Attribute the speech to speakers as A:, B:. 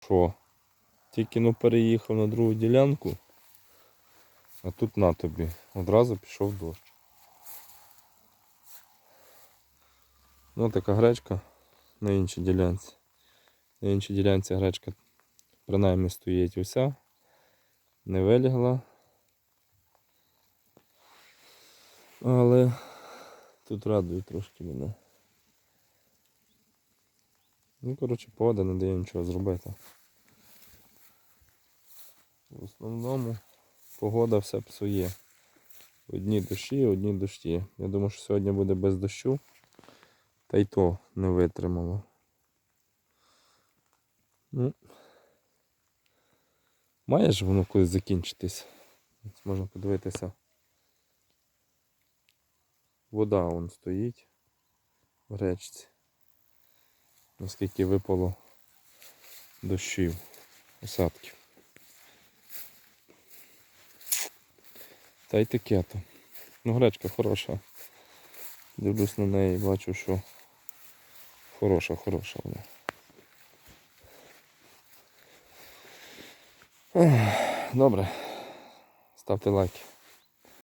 A: Що? Тільки ну переїхав на другу ділянку, а тут на тобі. Одразу пішов дощ. Ну така гречка на іншій ділянці. На іншій ділянці гречка принаймні стоїть уся. Не вилягла. Але тут радує трошки мене. Ну, коротше, погода не дає нічого зробити. В основному погода все псує. Одні дощі, одні дощі. Я думаю, що сьогодні буде без дощу. Та й то не витримало. Ну, має ж воно колись закінчитись. Можна подивитися. Вода вон стоїть в речці. Наскільки випало дощів, осадків. Та й таке. Ну, гречка хороша. Дивлюсь на неї, бачу, що хороша, хороша вона. Добре. Ставте лайки.